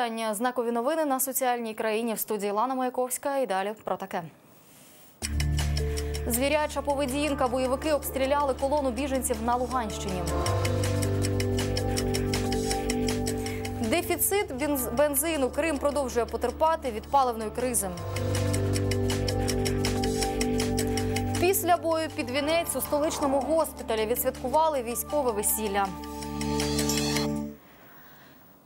Вітання. Знакові новини на соціальній країні в студії Лана Маяковська. І далі про таке. Звіряча поведінка. Бойовики обстріляли колону біженців на Луганщині. Дефіцит бенз- бензину. Крим продовжує потерпати від паливної кризи. Після бою під вінець у столичному госпіталі відсвяткували військове весілля.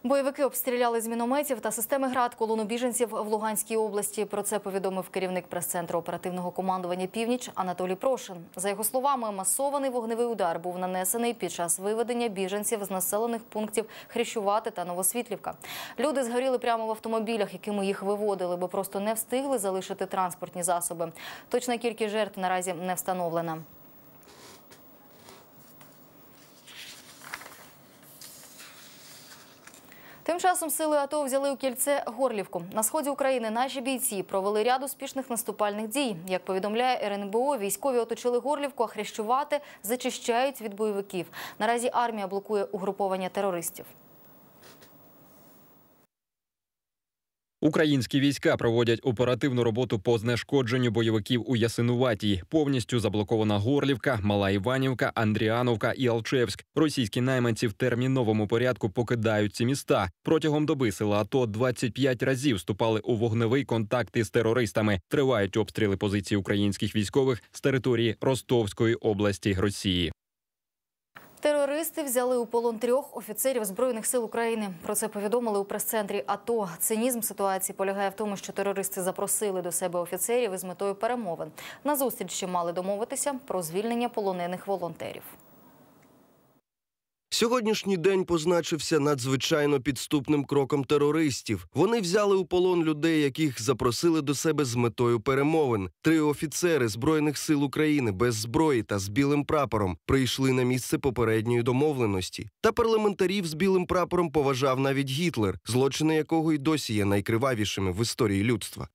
Бойовики обстріляли з мінометів та системи град колону біженців в Луганській області. Про це повідомив керівник прес-центру оперативного командування Північ Анатолій Прошин. За його словами, масований вогневий удар був нанесений під час виведення біженців з населених пунктів Хрещувати та Новосвітлівка. Люди згоріли прямо в автомобілях, якими їх виводили, бо просто не встигли залишити транспортні засоби. Точна кількість жертв наразі не встановлена. Тим часом сили АТО взяли у кільце Горлівку. На сході України наші бійці провели ряд успішних наступальних дій. Як повідомляє РНБО, військові оточили Горлівку, а хрещувати зачищають від бойовиків. Наразі армія блокує угруповання терористів. Українські війська проводять оперативну роботу по знешкодженню бойовиків у Ясинуватії. Повністю заблокована Горлівка, Мала Іванівка, Андріановка і Алчевськ. Російські найманці в терміновому порядку покидають ці міста. Протягом доби сила АТО 25 разів вступали у вогневий контакт із терористами. Тривають обстріли позицій українських військових з території Ростовської області Росії. Терористи взяли у полон трьох офіцерів збройних сил України. Про це повідомили у прес-центрі АТО. Цинізм ситуації полягає в тому, що терористи запросили до себе офіцерів із метою перемовин. На зустрічі мали домовитися про звільнення полонених волонтерів. Сьогоднішній день позначився надзвичайно підступним кроком терористів. Вони взяли у полон людей, яких запросили до себе з метою перемовин. Три офіцери збройних сил України без зброї та з білим прапором прийшли на місце попередньої домовленості. Та парламентарів з білим прапором поважав навіть Гітлер, злочини якого й досі є найкривавішими в історії людства.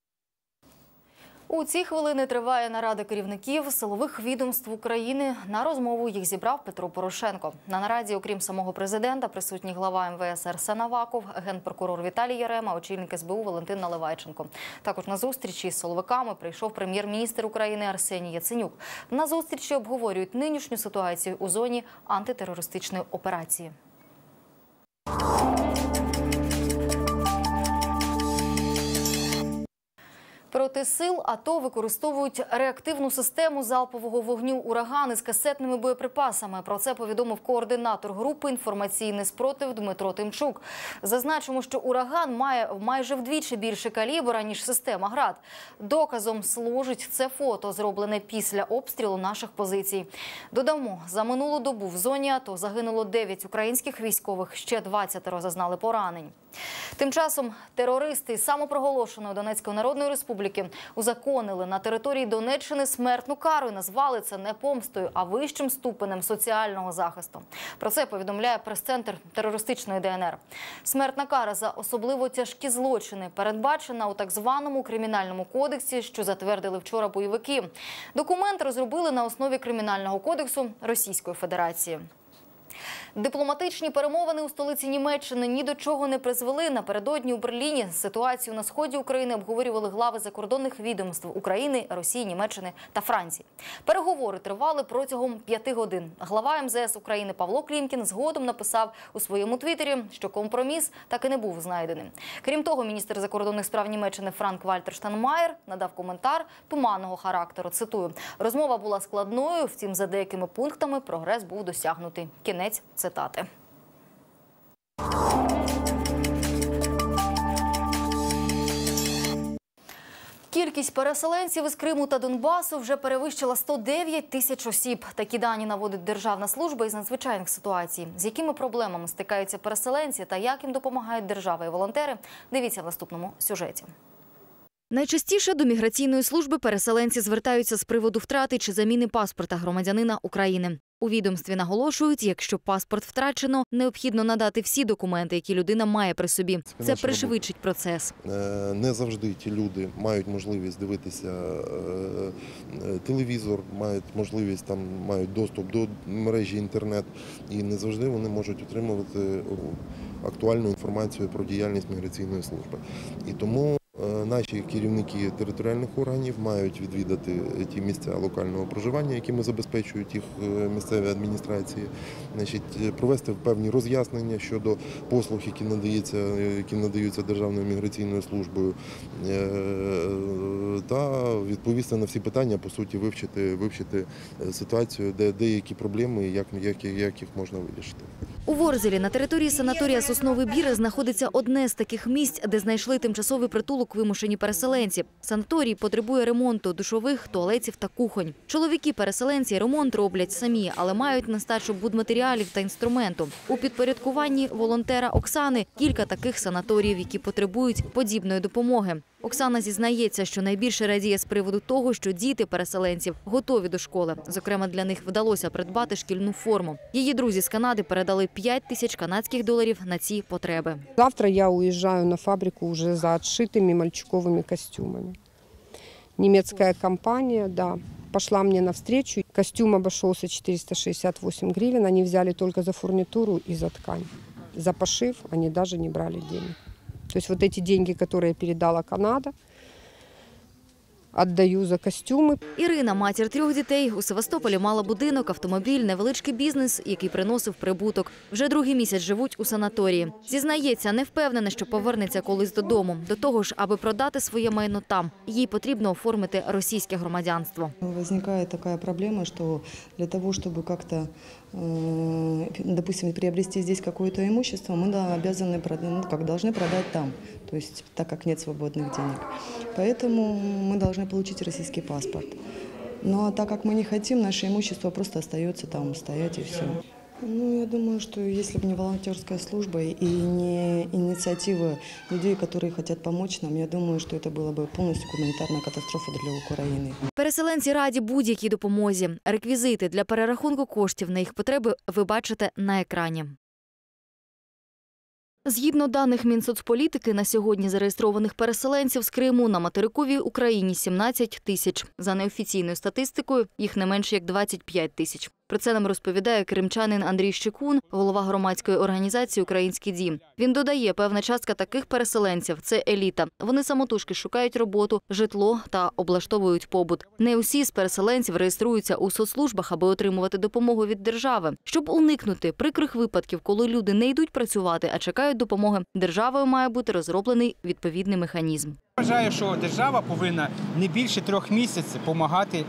У ці хвилини триває нарада керівників силових відомств України. На розмову їх зібрав Петро Порошенко. На нараді, окрім самого президента, присутній глава МВС Арсен Аваков, генпрокурор Віталій Ярема, очільник СБУ Валентин Наливайченко. Також на зустрічі з силовиками прийшов прем'єр-міністр України Арсеній Яценюк. На зустрічі обговорюють нинішню ситуацію у зоні антитерористичної операції. Проти сил АТО використовують реактивну систему залпового вогню «Ураган» із касетними боєприпасами. Про це повідомив координатор групи інформаційний спротив Дмитро Тимчук. Зазначимо, що ураган має майже вдвічі більше калібра ніж система ГРАД. Доказом служить це фото, зроблене після обстрілу наших позицій. Додамо, за минулу добу в зоні АТО загинуло 9 українських військових, ще 20 зазнали поранень. Тим часом терористи самопроголошеної Донецької Народної Республіки узаконили на території Донеччини смертну кару і назвали це не помстою, а вищим ступенем соціального захисту. Про це повідомляє прес-центр терористичної ДНР. Смертна кара за особливо тяжкі злочини передбачена у так званому кримінальному кодексі, що затвердили вчора бойовики. Документ розробили на основі кримінального кодексу Російської Федерації. Дипломатичні перемовини у столиці Німеччини ні до чого не призвели. Напередодні у Берліні ситуацію на сході України обговорювали глави закордонних відомств України, Росії, Німеччини та Франції. Переговори тривали протягом п'яти годин. Глава МЗС України Павло Клімкін згодом написав у своєму твіттері, що компроміс так і не був знайденим. Крім того, міністр закордонних справ Німеччини Франк Вальтер Штанмаєр надав коментар туманного характеру. Цитую: розмова була складною, втім, за деякими пунктами прогрес був досягнутий. Кінець цитати. Кількість переселенців із Криму та Донбасу вже перевищила 109 тисяч осіб. Такі дані наводить Державна служба із надзвичайних ситуацій. З якими проблемами стикаються переселенці та як їм допомагають держава і волонтери? Дивіться в наступному сюжеті. Найчастіше до міграційної служби переселенці звертаються з приводу втрати чи заміни паспорта громадянина України. У відомстві наголошують, якщо паспорт втрачено, необхідно надати всі документи, які людина має при собі. Це пришвидшить процес. Е, Не завжди ті люди мають можливість дивитися е, е, телевізор, мають можливість там мають доступ до мережі інтернет, і не завжди вони можуть отримувати актуальну інформацію про діяльність міграційної служби. І тому наші керівники територіальних органів мають відвідати ті місця локального проживання, якими забезпечують їх е, місцеві адміністрації, значить, е, провести певні роз'яснення щодо послуг, які надаються, які надаються Державною міграційною службою, е, та відповісти на всі питання, по суті, вивчити, вивчити е, ситуацію, де деякі проблеми і як, як, як їх можна вирішити. У Ворзелі на території санаторія Сосновий Бір знаходиться одне з таких місць, де знайшли тимчасовий притулок вимушені переселенці. Санаторій потребує ремонту душових, туалетів та кухонь. Чоловіки-переселенці ремонт роблять самі, але мають нестачу будматеріалів та інструменту. У підпорядкуванні волонтера Оксани кілька таких санаторіїв, які потребують подібної допомоги. Оксана зізнається, що найбільше радіє з приводу того, що діти переселенців готові до школи. Зокрема, для них вдалося придбати шкільну форму. Її друзі з Канади передали 5 тисяч канадських доларів на ці потреби. Завтра я уезжаю на фабрику уже за отшитыми мальчиковыми костюмами. Немецкая компания, да, пошла мне навстречу. Костюм обошелся 468 гривен. Они взяли только за фурнитуру и за ткань. За пошив они даже не брали денег. То есть вот эти деньги, которые передала Канада, отдаю за костюмы. Ірина, матір трьох дітей, у Севастополі мала будинок, автомобіль, невеличкий бізнес, який приносив прибуток. Вже другий місяць живуть у санаторії. Зізнається, не впевнена, що повернеться колись додому. До того ж, аби продати своє майно там, їй потрібно оформити російське громадянство. Возникает такая проблема, что для того, чтобы как-то, э, допустим, приобрести здесь какое-то имущество, мы да, обязаны, ну, как должны продать там, то есть так как нет свободных денег. Поэтому мы должны получить российский паспорт. Ну а так как мы не хотим, наше имущество просто остается там стоять и все. Ну, я думаю, что если бы не волонтерская служба и не инициатива людей, которые хотят помочь нам, я думаю, что это была бы полностью гуманитарная катастрофа для Украины. Переселенці раді будь-якій допомозі. Реквізити для перерахунку коштів на їх потреби ви бачите на екрані. Згідно даних Мінсоцполітики, на сьогодні зареєстрованих переселенців з Криму на материковій Україні 17 тисяч. За неофіційною статистикою їх не менше як 25 тисяч. Про це нам розповідає кримчанин Андрій Щекун, голова громадської організації Український дім. Він додає, певна частка таких переселенців це еліта. Вони самотужки шукають роботу, житло та облаштовують побут. Не усі з переселенців реєструються у соцслужбах, аби отримувати допомогу від держави. Щоб уникнути прикрих випадків, коли люди не йдуть працювати, а чекають допомоги, державою має бути розроблений відповідний механізм. Вважаю, що держава повинна не більше трьох місяців допомагати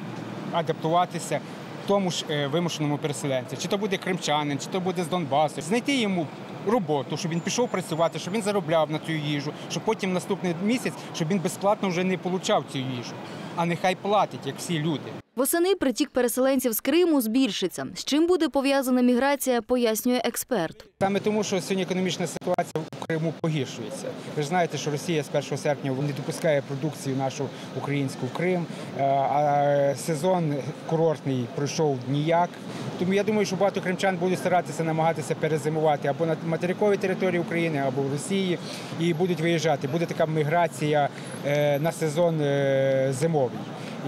адаптуватися тому ж е, вимушеному переселенцю. Чи то буде кримчанин, чи то буде з Донбасу. Знайти йому роботу, щоб він пішов працювати, щоб він заробляв на цю їжу, щоб потім наступний місяць, щоб він безплатно вже не получав цю їжу, а нехай платить, як всі люди. Восени притік переселенців з Криму збільшиться. З чим буде пов'язана міграція, пояснює експерт. Саме тому, що сьогодні економічна ситуація в Криму погіршується. Ви ж знаєте, що Росія з 1 серпня не допускає продукцію нашу українську в Крим, е, а сезон курортний пройшов ніяк. Тому я думаю, що багато кримчан будуть старатися намагатися перезимувати або на материковій території України, або в Росії, і будуть виїжджати. Буде така міграція е, на сезон е, зимовий.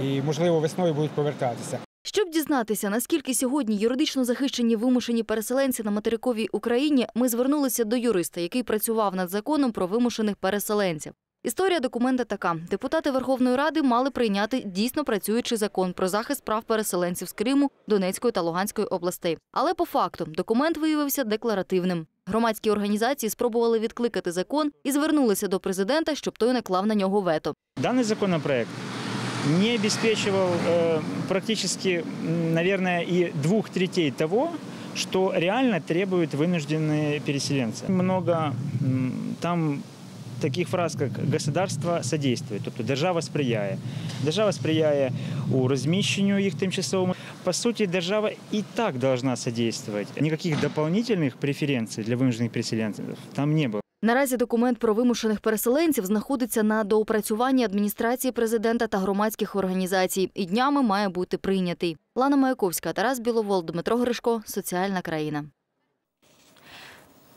І можливо весною будуть повертатися. Щоб дізнатися, наскільки сьогодні юридично захищені вимушені переселенці на материковій Україні, ми звернулися до юриста, який працював над законом про вимушених переселенців. Історія документа така: депутати Верховної Ради мали прийняти дійсно працюючий закон про захист прав переселенців з Криму, Донецької та Луганської областей. Але по факту документ виявився декларативним. Громадські організації спробували відкликати закон і звернулися до президента, щоб той наклав на нього вето. Данный законопроект не обеспечивал э, практически, м, наверное, и двух третей того, что реально требуют вынужденные переселенцы. Много м, там таких фраз, как «государство содействує», тобто держава сприяє. Держава сприяє у розміщенню їх тимчасовому. По суті, держава і так должна содействовать. Никаких дополнительных преференций для вынужденных переселенцев там не было. Наразі документ про вимушених переселенців знаходиться на доопрацюванні адміністрації президента та громадських організацій і днями має бути прийнятий. Лана Маяковська, Тарас Біловол, Дмитро Гришко. Соціальна країна.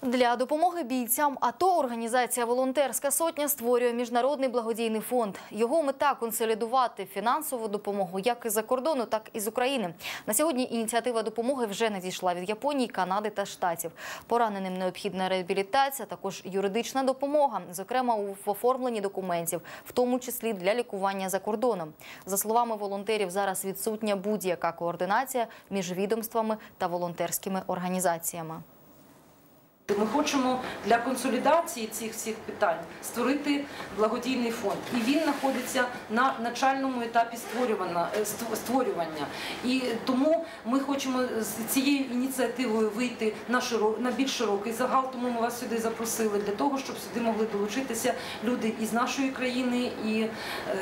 Для допомоги бійцям АТО організація Волонтерська сотня створює міжнародний благодійний фонд. Його мета консолідувати фінансову допомогу як із за кордону, так і з України. На сьогодні ініціатива допомоги вже надійшла від Японії, Канади та Штатів. Пораненим необхідна реабілітація, також юридична допомога, зокрема в оформленні документів, в тому числі для лікування за кордоном. За словами волонтерів, зараз відсутня будь-яка координація між відомствами та волонтерськими організаціями. Ми хочемо для консолідації цих всіх питань створити благодійний фонд, і він знаходиться на начальному етапі створювання. е, створювання. І тому ми хочемо з цією ініціативою вийти на широ- на більш широкий загал. Тому ми вас сюди запросили для того, щоб сюди могли долучитися люди із нашої країни і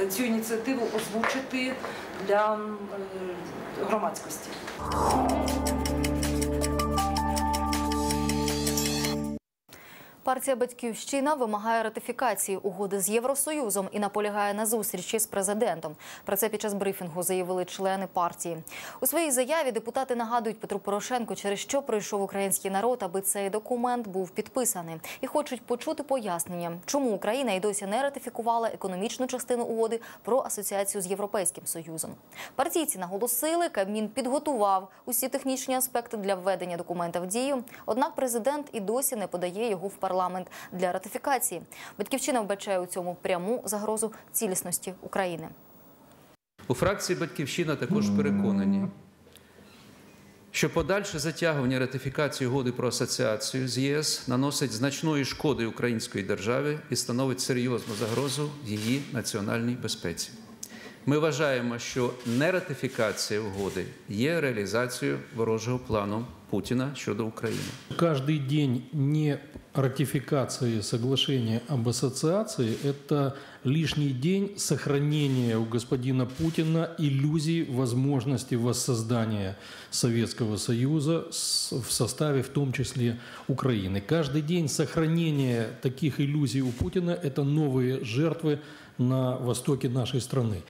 е, цю ініціативу озвучити для е, громадськості. Партія Батьківщина вимагає ратифікації угоди з Євросоюзом і наполягає на зустрічі з президентом. Про це під час брифінгу заявили члени партії. У своїй заяві депутати нагадують Петру Порошенку, через що пройшов український народ, аби цей документ був підписаний, і хочуть почути пояснення, чому Україна і досі не ратифікувала економічну частину угоди про асоціацію з Європейським Союзом. Партійці наголосили, Кабмін підготував усі технічні аспекти для введення документа в дію. Однак президент і досі не подає його в парламент для ратифікації. Батьківщина вбачає у цьому пряму загрозу цілісності України. У фракції Батьківщина також переконані, що подальше затягування ратифікації угоди про асоціацію з ЄС наносить значної шкоди української державі і становить серйозну загрозу її національній безпеці. Ми вважаємо, що нератифікація угоди є реалізацією ворожого плану Путіна щодо України. Каждый день не ратификации соглашения об ассоциации – это лишний день сохранения у господина Путина иллюзий возможности воссоздания Советского Союза в составе в том числе Украины. Каждый день сохранения таких иллюзий у Путина – это новые жертвы на востоке нашей страны.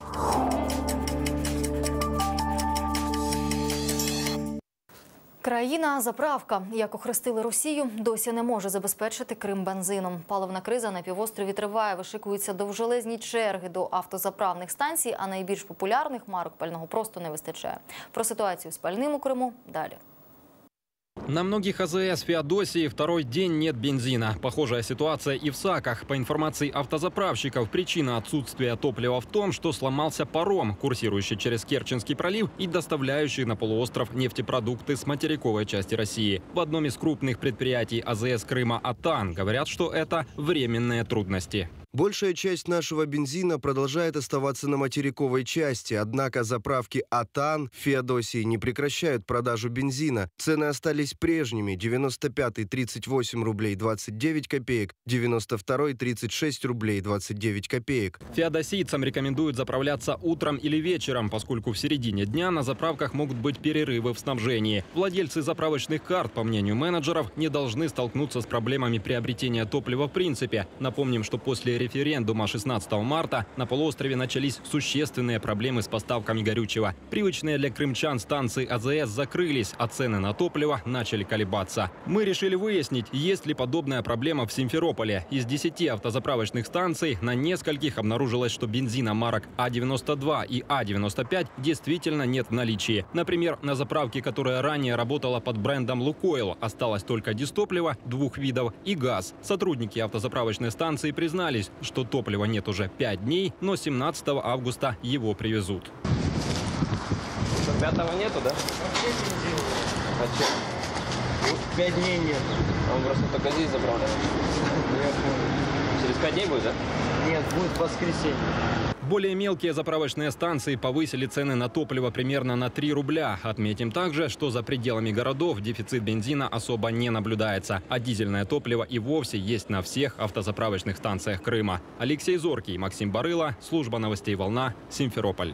Країна заправка, як охрестили Росію, досі не може забезпечити Крим бензином. Паливна криза на півострові триває. Вишикуються довжелезні черги до автозаправних станцій, а найбільш популярних марок пального просто не вистачає. Про ситуацію з пальним у Криму далі. На многих АЗС Феодосии второй день нет бензина. Похожая ситуация и в САКах. По информации автозаправщиков, причина отсутствия топлива в том, что сломался паром, курсирующий через Керченский пролив и доставляющий на полуостров нефтепродукты с материковой части России. В одном из крупных предприятий АЗС Крыма «Атан» говорят, что это временные трудности. Большая часть нашего бензина продолжает оставаться на материковой части, однако заправки «Атан» Феодосии не прекращают продажу бензина. Цены остались прежними – 95-й 38 рублей 29 копеек, 92-й 36 рублей 29 копеек. Феодосийцам рекомендуют заправляться утром или вечером, поскольку в середине дня на заправках могут быть перерывы в снабжении. Владельцы заправочных карт, по мнению менеджеров, не должны столкнуться с проблемами приобретения топлива в принципе. Напомним, что после референдума 16 марта на полуострове начались существенные проблемы с поставками горючего. Привычные для крымчан станции АЗС закрылись, а цены на топливо начали колебаться. Мы решили выяснить, есть ли подобная проблема в Симферополе. Из 10 автозаправочных станций на нескольких обнаружилось, что бензина марок А92 и А95 действительно нет в наличии. Например, на заправке, которая ранее работала под брендом «Лукойл», осталось только дистопливо двух видов и газ. Сотрудники автозаправочной станции признались, что топлива нет уже 5 дней, но 17 августа его привезут. Пятого нету, да? А че? Пять дней нет. Он просто только здесь заправляет. Через пять дней будет, да? Нет, будет воскресенье. Более мелкие заправочные станции повысили цены на топливо примерно на 3 рубля. Отметим также, что за пределами городов дефицит бензина особо не наблюдается, а дизельное топливо и вовсе есть на всех автозаправочных станциях Крыма. Алексей Зоркий, Максим Барыла, служба новостей «Волна», Симферополь.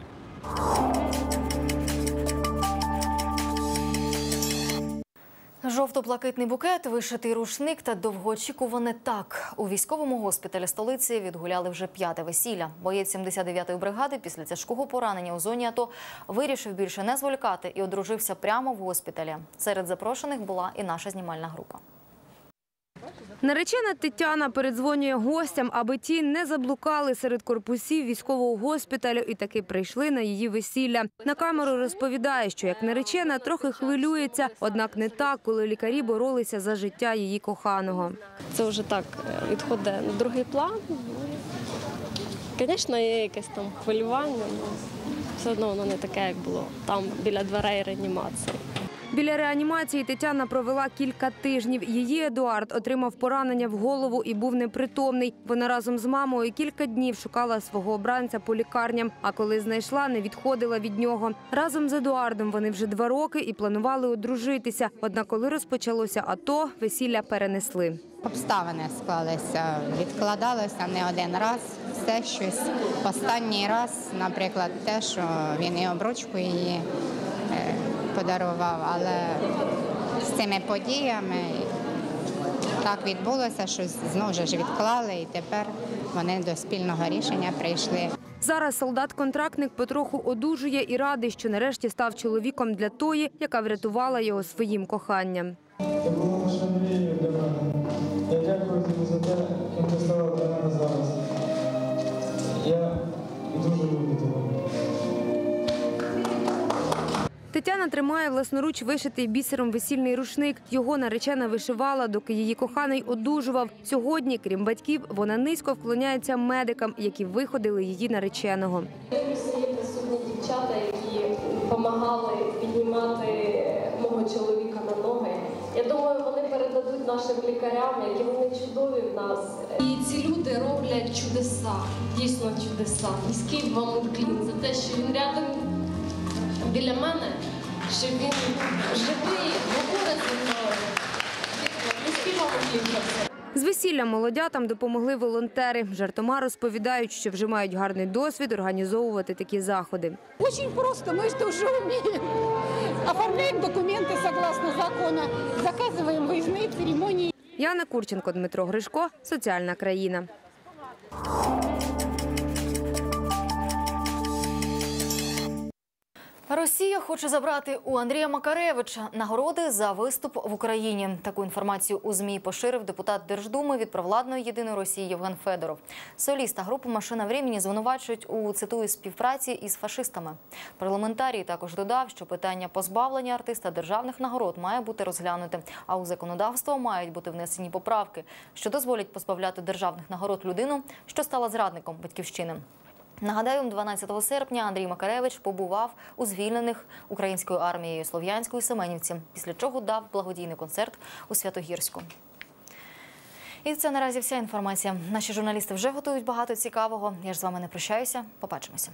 Жовто-блакитний букет, вишитий рушник та довгоочікуване так. У військовому госпіталі столиці відгуляли вже п'яте весілля. Боєць 79-ї бригади після тяжкого поранення у зоні АТО вирішив більше не зволікати і одружився прямо в госпіталі. Серед запрошених була і наша знімальна група. Наречена Тетяна передзвонює гостям, аби ті не заблукали серед корпусів військового госпіталю і таки прийшли на її весілля. На камеру розповідає, що як наречена трохи хвилюється, однак не так, коли лікарі боролися за життя її коханого. Це вже так е, відходить на другий план. Звісно, є якесь там хвилювання, але все одно воно не таке, як було там біля дверей реанімації. Біля реанімації Тетяна провела кілька тижнів. Її Едуард отримав поранення в голову і був непритомний. Вона разом з мамою кілька днів шукала свого обранця по лікарням. А коли знайшла, не відходила від нього. Разом з Едуардом вони вже два роки і планували одружитися. Однак, коли розпочалося АТО, весілля перенесли. Обставини склалися, відкладалося не один раз. Все щось останній раз, наприклад, те, що він і обручку її подарував, але з цими подіями так відбулося, що знову ж відклали, і тепер вони до спільного рішення прийшли. Зараз солдат-контрактник потроху одужує і радий, що нарешті став чоловіком для тої, яка врятувала його своїм коханням. Тетяна тримає власноруч вишитий бісером весільний рушник. Його наречена вишивала, доки її коханий одужував. Сьогодні, крім батьків, вона низько вклоняється медикам, які виходили її нареченого. Є присутні дівчата, які допомагали піднімати мого чоловіка на ноги. Я думаю, вони передадуть нашим лікарям, які вони чудові в нас. І ці люди роблять чудеса, дійсно чудеса. Низький вам уклін за те, що він рядом біля мене, що він живий, говорить зі мною. Дійсно, Низький вам уклін за це. З весіллям молодятам допомогли волонтери. Жартома розповідають, що вже мають гарний досвід організовувати такі заходи. Очень просто, мы это уже умеем. Оформляем документы согласно закону, заказываем выездные церемонии. Яна Курченко, Дмитро Гришко, Соціальна країна. Росія хоче забрати у Андрія Макаревича нагороди за виступ в Україні. Таку інформацію у змі поширив депутат Держдуми від провладної єдиної Росії Євген Федоров. Соліста групи Машина времени звинувачують у цитую співпраці із фашистами. Парламентарій також додав, що питання позбавлення артиста державних нагород має бути розглянуте. А у законодавство мають бути внесені поправки, що дозволять позбавляти державних нагород людину, що стала зрадником батьківщини. Нагадаю, 12 серпня Андрій Макаревич побував у звільнених українською армією Слов'янської Семенівці, після чого дав благодійний концерт у Святогірську. І це наразі вся інформація. Наші журналісти вже готують багато цікавого. Я ж з вами не прощаюся. Побачимося.